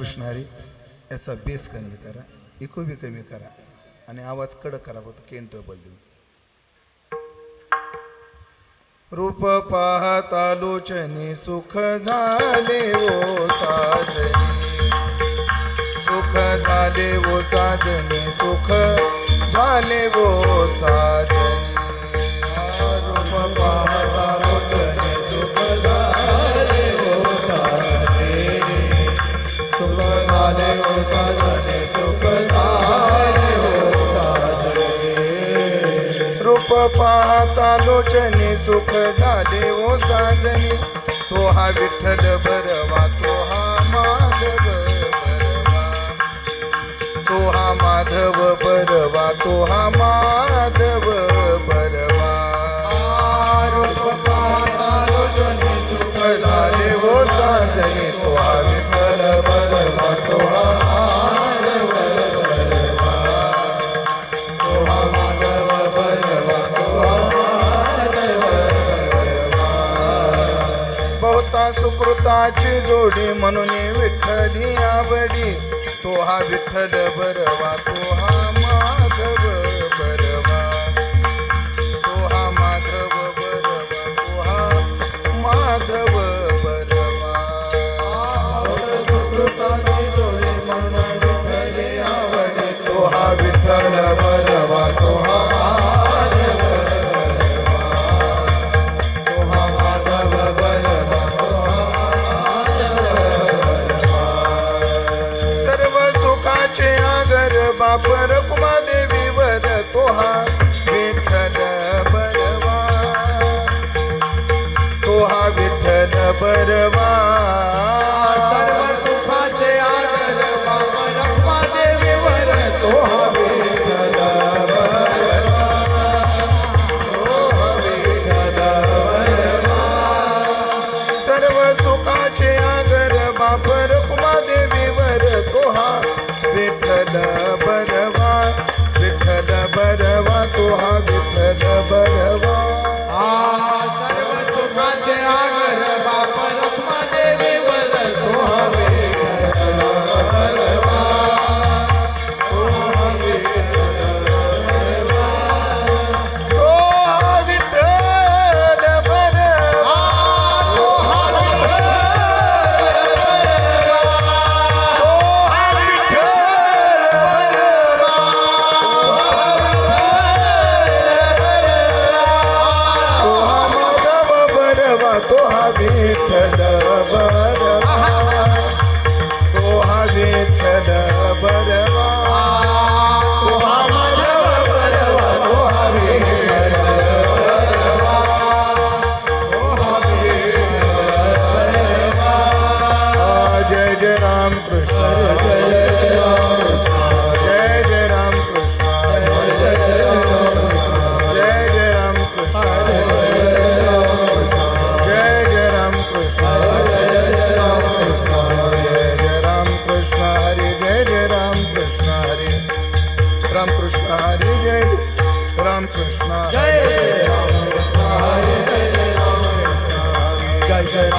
कृष्ण हरी याचा बेस कमी करा इको बी कमी करा आणि आवाज कडक करा फक्त केन ट्रबल देऊ. रूप पाहता लोचने सुख झाले ओ साजने. सुख झाले ओ साजने सुख झाले ओ साजनी. रूप पाहता लोचने सुख झाले ओ साजने. तो हा विठ्ठल बरवा तो हा माधव बरवा तो हा माधव बरवा तो हा माधव सुकृताची जोडी म्हणून विठ्ठली आवडी. तो हा विठ्ठल बरवा तो हा माधव बरवा. बा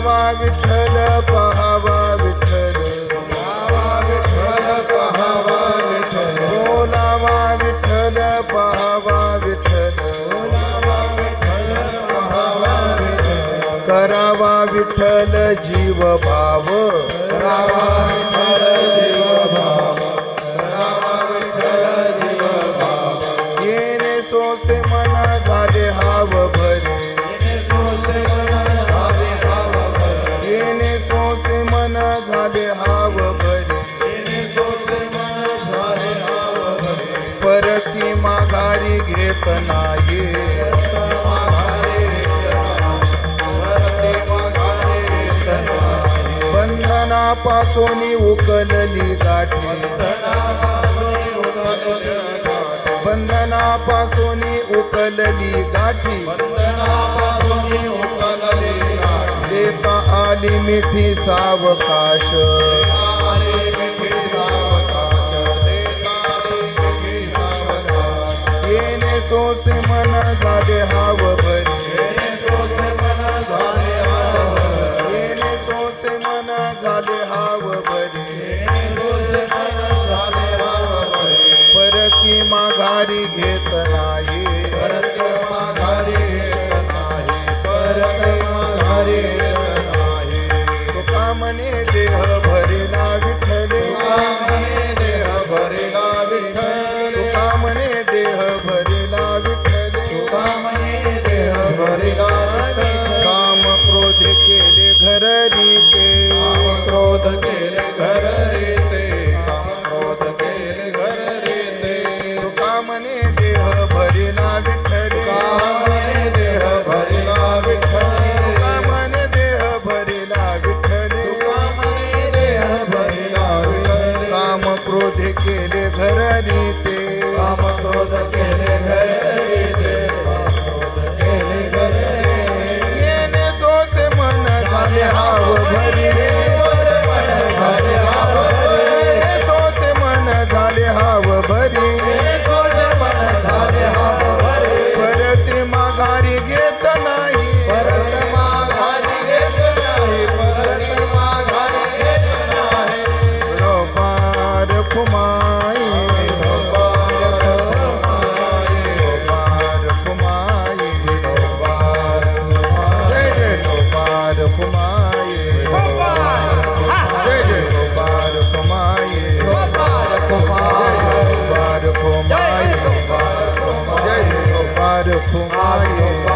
यावा विठ्ठल पहावा विठ्ठल. यावा विठ्ठल पहावा विठ्ठल. हो नावा विठ्ठल पहावा विठ्ठल करावा विठ्ठल जीव भाव. करावा सोनी उकलली गाठी. बंधनापासून उकलली गाठी. देता आली मिठी सावकाश. येणे सोसे मन झाले हाव बरी झाले हाव परती माघारी घेत नाही. तुका म्हणे देह भरेला विठ्ठले तुका म्हणे देह भरेला विठ्ठले तुका म्हणे देह भरेला છું